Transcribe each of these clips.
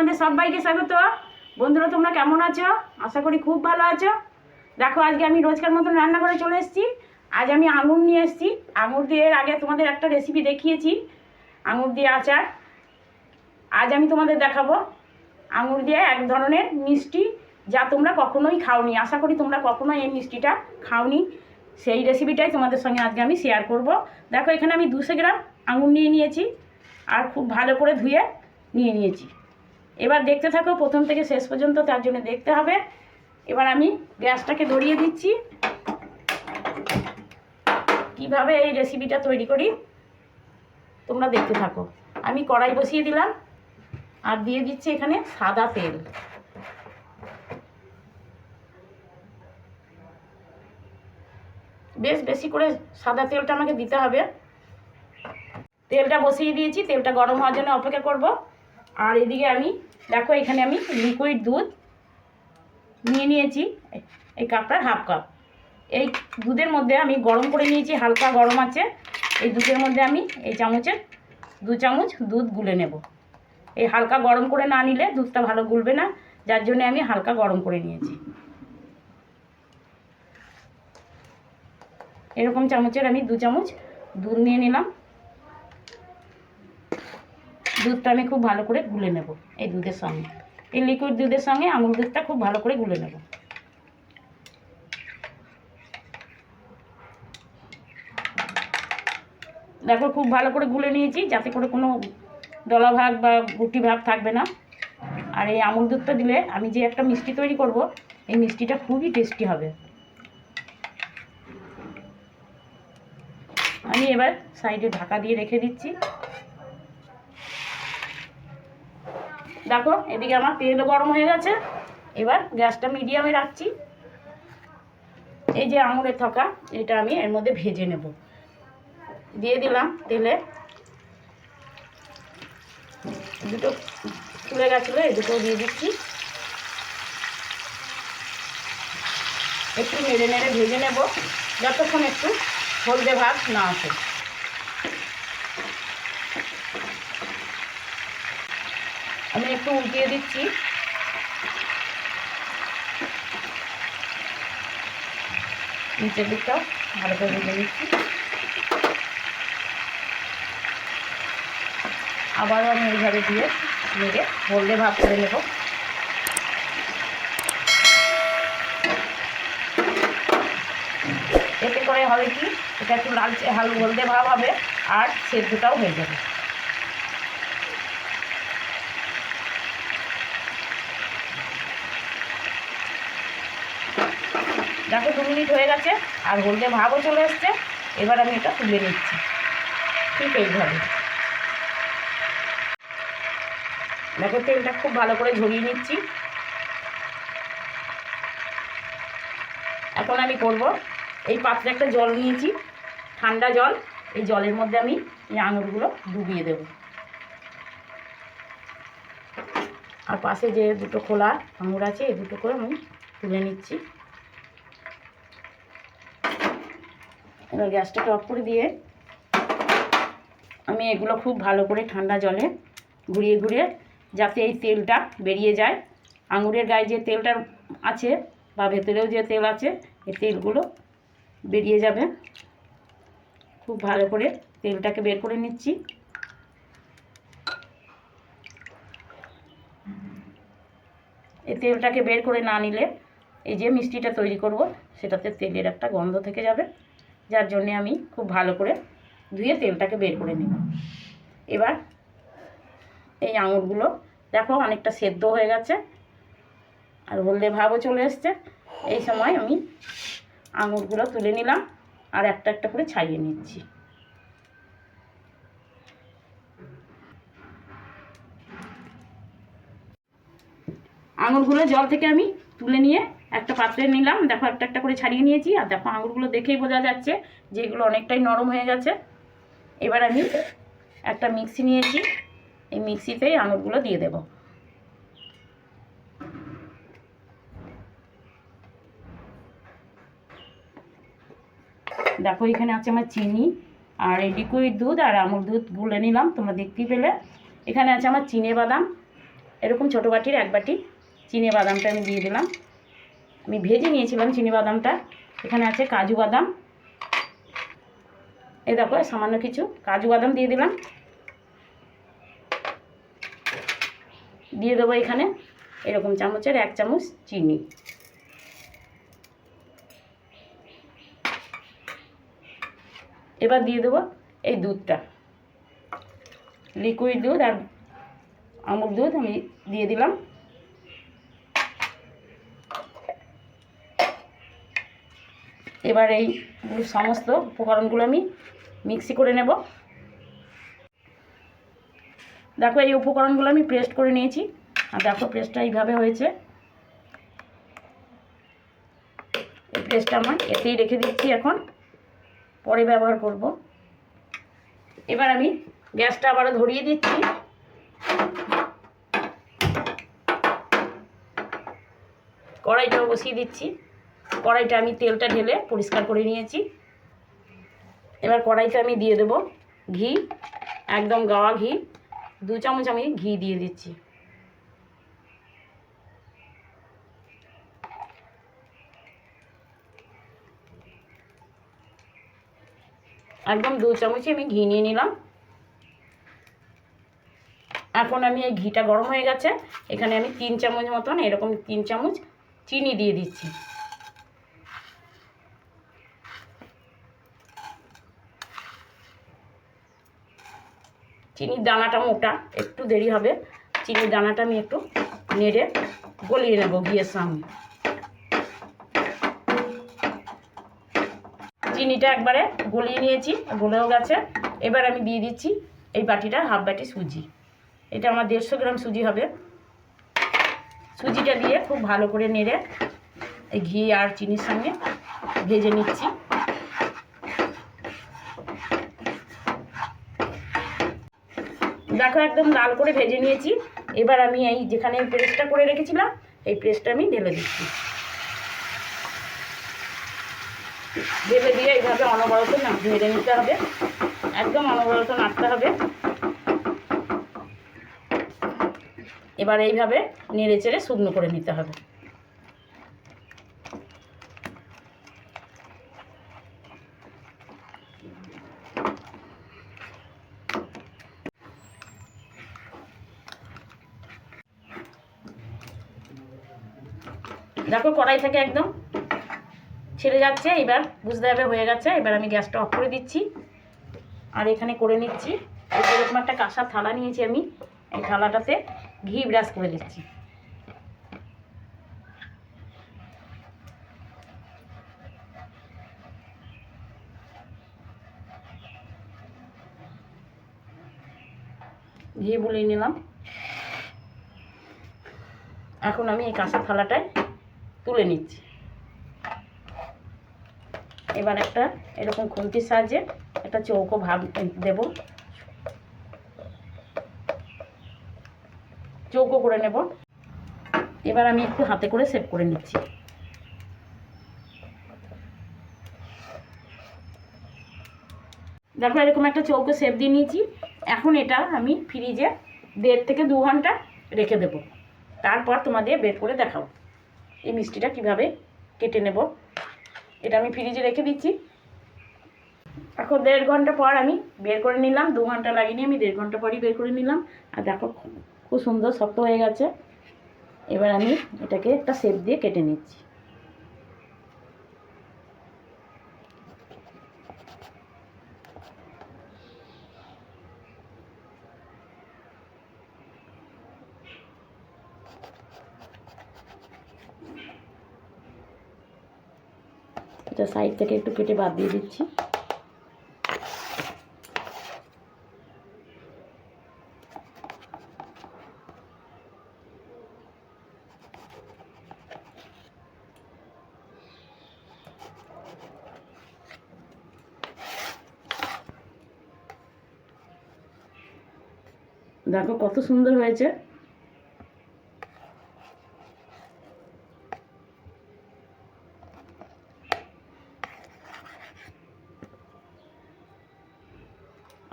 তোমাদের সবাইকে স্বাগত। বন্ধুরা, তোমরা কেমন আছো? আশা করি খুব ভালো আছো। দেখো, আজকে আমি রোজকার মতন রান্না করে চলে এসেছি। আজ আমি আঙুর নিয়ে এসেছি। আঙুর দিয়ে আগে তোমাদের একটা রেসিপি দেখিয়েছি। আঙুর দিয়ে আচার। আজ আমি তোমাদের দেখাবো আঙুর দিয়ে এক ধরনের মিষ্টি যা তোমরা কখনোই খাওনি। আশা করি তোমরা কখনোই এই মিষ্টিটা খাওনি। সেই রেসিপিটাই তোমাদের সঙ্গে আজকে আমি শেয়ার করব। দেখো, এখানে আমি দুশো গ্রাম আঙুর নিয়ে নিয়েছি। আর খুব ভালো করে ধুয়ে নিয়ে নিয়েছি। এবার দেখতে থাকো, প্রথম থেকে শেষ পর্যন্ত তার জন্য দেখতে হবে। এবার আমি গ্যাসটাকে ধরিয়ে দিচ্ছি। কীভাবে এই রেসিপিটা তৈরি করি, তোমরা দেখতে থাকো। আমি কড়াই বসিয়ে দিলাম আর দিয়ে দিচ্ছি এখানে সাদা তেল। বেশ, বেশি করে সাদা তেলটা আমাকে দিতে হবে। তেলটা বসিয়ে দিয়েছি, তেলটা গরম হওয়ার জন্য অপেক্ষা করব। আর এদিকে আমি দেখো, এখানে আমি লিকুইড দুধ নিয়ে নিয়েছি। এই কাপটার হাফ কাপ এই দুধের মধ্যে আমি গরম করে নিয়েছি, হালকা গরম আছে। এই দুধের মধ্যে আমি এই চামচের দু চামচ দুধ গুলে নেব। এই হালকা গরম করে না নিলে দুধটা ভালো গুলবে না, যার জন্য আমি হালকা গরম করে নিয়েছি। এরকম চামচের আমি দু চামচ দুধ নিয়ে নিলাম। দুধটা আমি খুব ভালো করে গুলে নেব এই দুধের সঙ্গে। এই লিকুইড দুধের সঙ্গে আমুল দুধটা খুব ভালো করে গুলে নেব। দেখো খুব ভালো করে গুলে নিয়েছি, যাতে করে কোনো দলা ভাগ বা গুটি ভাগ থাকবে না। আর এই আমুল দুধটা দিলে আমি যে একটা মিষ্টি তৈরি করব, এই মিষ্টিটা খুবই টেস্টি হবে। আমি এবার সাইডে ঢাকা দিয়ে রেখে দিচ্ছি। দেখো, এদিকে আমার তেলও গরম হয়ে গেছে। এবার গ্যাসটা মিডিয়ামে রাখছি। এই যে আঙুরের থকা, এটা আমি এর মধ্যে ভেজে নেব। দিয়ে দিলাম তেলে। দুটো তুলে গেছিল, এই দুটো দিয়ে দিচ্ছি। একটু নেড়ে নেড়ে ভেজে নেব, যতক্ষণ একটু হলদে ভাত না আসে। আমি একটু উল্টিয়ে দিচ্ছি। নিচের দিকটাও ভালো করে ভেজে নিচ্ছি আবারও আমি এইভাবে দিয়ে নেড়ে হলদে ভাত করে নেব। এতে করে হবে কি? এটা একটু লালচে হাল হলদে ভাব হবে আর সেদ্ধটাও হয়ে যাবে। দেখো দু মিনিট হয়ে গেছে, আর হলদে ভাবও চলে এসছে। এবার আমি এটা তুলে নিচ্ছি। ঠিক এইভাবে। দেখো তেলটা খুব ভালো করে ঝরিয়ে নিচ্ছি। এখন আমি করব, এই পাত্রে একটা জল নিয়েছি, ঠান্ডা জল। এই জলের মধ্যে আমি এই আঙুরগুলো ডুবিয়ে দেব। আর পাশে যে দুটো খোলা আঙুর আছে, এই দুটো করে আমি তুলে নিচ্ছি। এবার গ্যাসটা টপ করে দিয়ে আমি এগুলো খুব ভালো করে ঠান্ডা জলে ঘুরিয়ে ঘুরিয়ে যাতে এই তেলটা বেরিয়ে যায়। আঙুরের গায়ে যে তেলটা আছে বা ভেতরেও যে তেল আছে, এই তেলগুলো বেরিয়ে যাবে। খুব ভালো করে তেলটাকে বের করে নিচ্ছি। এই তেলটাকে বের করে না নিলে এই যে মিষ্টিটা তৈরি করব, সেটাতে তেলের একটা গন্ধ থেকে যাবে। যার জন্যে আমি খুব ভালো করে ধুয়ে তেলটাকে বের করে নিব। এবার এই আঙুরগুলো দেখো অনেকটা সেদ্ধ হয়ে গেছে আর হলদে ভাবও চলে এসছে। এই সময় আমি আঙুরগুলো তুলে নিলাম আর একটা একটা করে ছাড়িয়ে নিচ্ছি। আঙুরগুলো জল থেকে আমি তুলে নিয়ে একটা পাত্রে নিলাম, দেখো একটা একটা করে ছাড়িয়ে নিয়েছি, আর দেখো আঙুরগুলো দেখেই বোঝা যাচ্ছে যে এগুলো অনেকটাই নরম হয়ে গেছে। এবার আমি একটা মিক্সি নিয়েছি, এই মিক্সিতেই আঙুরগুলো দিয়ে দেব। দেখো এখানে আছে আমার চিনি আর এই লিকুইড দুধ আর আমুল দুধ গুলে নিলাম, তোমরা দেখতেই পেলে। এখানে আছে আমার চিনে বাদাম, এরকম ছোটো বাটির এক বাটি চিনে বাদামটা আমি দিয়ে দিলাম। আমি ভেজে নিয়েছিলাম চিনি বাদামটা। এখানে আছে কাজু বাদাম। এই দেখো, সামান্য কিছু কাজু বাদাম দিয়ে দিলাম। দিয়ে দেবো এখানে এরকম চামচের এক চামচ চিনি। এবার দিয়ে দেবো এই দুধটা। লিকুইড দুধ আর আমুল দুধ আমি দিয়ে দিলাম। এবার এই সমস্ত উপকরণগুলো আমি মিক্সি করে নেব। দেখো এই উপকরণগুলো আমি পেস্ট করে নিয়েছি। আর দেখো পেস্টটা এইভাবে হয়েছে। এই পেস্টটা আমার এতেই রেখে দিচ্ছি এখন। পরে ব্যবহার করব। এবার আমি গ্যাসটা আবারও ধরিয়ে দিচ্ছি। কড়াইটাও বসিয়ে দিচ্ছি। কড়াইটা আমি তেলটা ঢেলে পরিষ্কার করে নিয়েছি। এবার কড়াইতে আমি দিয়ে দেব ঘি, একদম গাওয়া ঘি। দু চামচ আমি ঘি দিয়ে দিচ্ছি। একদম দু চামচই আমি ঘি নিয়ে নিলাম। এখন আমি এই ঘিটা গরম হয়ে গেছে। এখানে আমি তিন চামচ মতন, এরকম তিন চামচ চিনি দিয়ে দিচ্ছি। চিনির দানাটা মোটা, একটু দেরি হবে। চিনির দানাটা আমি একটু নেড়ে গলিয়ে নেব ঘিয়ের সঙ্গে। চিনিটা একবারে গলিয়ে নিয়েছি, গলেও গেছে। এবার আমি দিয়ে দিচ্ছি এই বাটিটা, হাফ বাটি সুজি। এটা আমার দেড়শো গ্রাম সুজি হবে। সুজিটা দিয়ে খুব ভালো করে নেড়ে এই ঘি আর চিনির সঙ্গে ভেজে নিচ্ছি। দেখো, একদম লাল করে ভেজে নিয়েছি। এবার আমি এই যেখানে প্রেসটা করে রেখেছিলাম, এই প্রেসটা আমি ঢেলে দিচ্ছি। ঢেলে দিয়ে এইভাবে অনবরত ভেজে নিতে হবে। একদম অনবরত নাড়তে হবে। এবার এইভাবে নেড়ে চেড়ে শুকনো করে নিতে হবে। দেখো কড়াই থেকে একদম ছেড়ে যাচ্ছে, এবার বুঝতে হবে হয়ে গেছে, এবার আমি গ্যাসটা অফ করে দিচ্ছি। আর এখানে করে নিচ্ছি, এরকম একটা কাঁসার থালা নিয়েছি আমি, এই থালাটাতে ঘি ব্রাশ করে দিচ্ছি। ঘি বুলিয়ে নিলাম। এখন আমি এই কাঁসার থালাটায় তুলে নিচ্ছি। এবার একটা এরকম খুন্তির সাহায্যে একটা চৌকো ভাগ দেব। চৌকো করে নেব। এবার আমি একটু হাতে করে সেভ করে নিচ্ছি। দেখো, এরকম একটা চৌকো সেভ দিয়ে নিয়েছি। এখন এটা আমি ফ্রিজে দেড় থেকে দু ঘণ্টা রেখে দেব। তারপর তোমাদের বের করে দেখাবো। এই মিষ্টিটা কীভাবে কেটে নেব? এটা আমি ফ্রিজে রেখে দিচ্ছি। এখন দেড় ঘণ্টা পর আমি বের করে নিলাম। দু ঘণ্টা লাগিনি, আমি দেড় ঘণ্টা পরই বের করে নিলাম। আর দেখো, খুব সুন্দর শক্ত হয়ে গেছে। এবার আমি এটাকে একটা সেপ দিয়ে কেটে নিচ্ছি। এটা সাইড থেকে একটু কেটে বাদ দিয়ে দিচ্ছি। দেখো কত সুন্দর হয়েছে।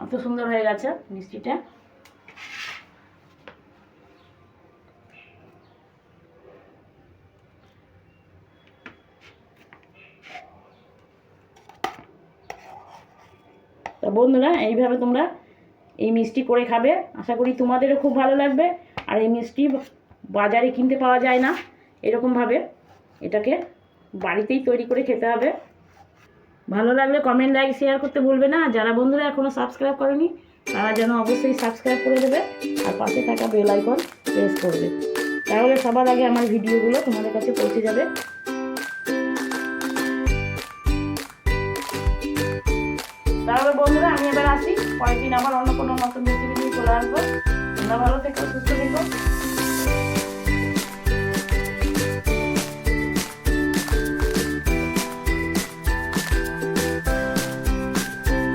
অত সুন্দর হয়ে গেছে মিষ্টিটা। তো বন্ধুরা, এইভাবে তোমরা এই মিষ্টি করে খাবে। আশা করি তোমাদেরও খুব ভালো লাগবে। আর এই মিষ্টি বাজারে কিনতে পাওয়া যায় না। এরকমভাবে এটাকে বাড়িতেই তৈরি করে খেতে হবে। ভালো লাগলে কমেন্ট লাইক শেয়ার করতে ভুলবে না। যারা বন্ধুরা এখনও সাবস্ক্রাইব করেনি, তারা যেন অবশ্যই সাবস্ক্রাইব করে দেবে আর পাশে থাকা বেল আইকন প্রেস করবে। তাহলে সবার আগে আমার ভিডিওগুলো তোমাদের কাছে পৌঁছে যাবে। তাহলে বন্ধুরা, আমি এবার আসি। পরের দিন আবার অন্য কোনো নতুন রেসিপি নিয়ে চলে আসব। তোমরা ভালো থেকো, সুস্থ থেকো।